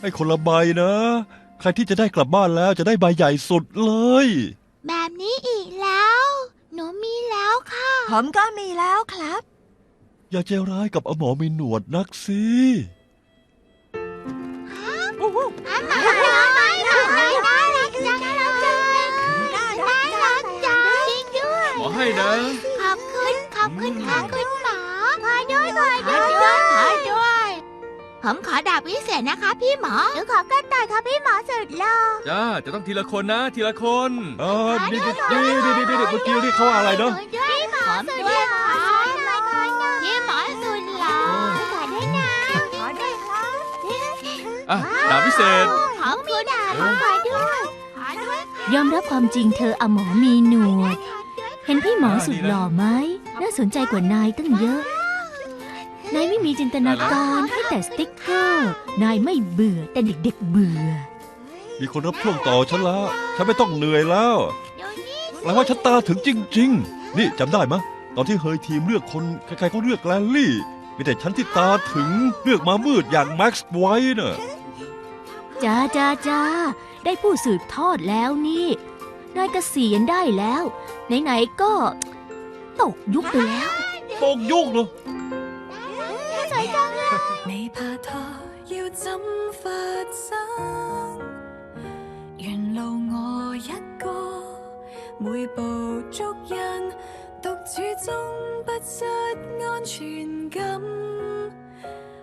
ให้คนละใบนะ ใครที่จะได้กลับบ้านแล้วจะได้ใบใหญ่สุดเลย แบบนี้อีกแล้ว หนูมีแล้วค่ะ ผมก็มีแล้วครับ อย่าใจร้ายกับอาหมอมีหนวดนักสิอู้หูน่ารักน่ารักน่ารักจังน่ารักจังน่ารักจังจริงด้วยขอให้นะ ขอบคุณ ขอบคุณค่ะคุณหมอขอด้วยขอด้วยขอด้วย ผมขอดาบวิเศษนะคะพี่หมอหนูขอกระต่ายค่ะพี่หมอสุดหล่อ จ้าจะต้องทีละคนนะ ทีละคนเออนี่นี่นี่นี่นี่เมื่อกี้นี่เขาว่าอะไรเนาะพี่หมอสุดหล่อพี่หมอสุดหล่อขอด้วยนะขอด้วยครับอะดาบพิเศษของมีดาบขอด้วยขอด้วยยอมรับความจริงเธออะหมอมีหนวด เห็นพี่หมอสุดหล่อไหมน่าสนใจกว่านายตั้งเยอะ นายไม่มีจินตนาการให้แต่สติ๊กเกอร์ นายไม่เบื่อแต่เด็กๆเบื่อ มีคนรับช่วงต่อฉันแล้ว ฉันไม่ต้องเหนื่อยแล้วเดี๋ยวนี้แปลว่าฉันตาถึงจริง ๆ นี่จำได้มะ ตอนที่เฮยทีมเลือกคนใครๆก็เลือกแกลนลี่ มีแต่ฉันที่ตาถึงเลือกมามืดอย่างแม็กซ์ไว้น่ะจ้าจ้าจ้าได้ผู้สืบทอดแล้วนี่ นายเกษียณได้แล้ว ไหน ๆ ก็ ตกยุคไปแล้ว ตกยุคเนาะสวยจัง 你拍拖要怎发生？沿路我一个每步足印独处中不失安全感。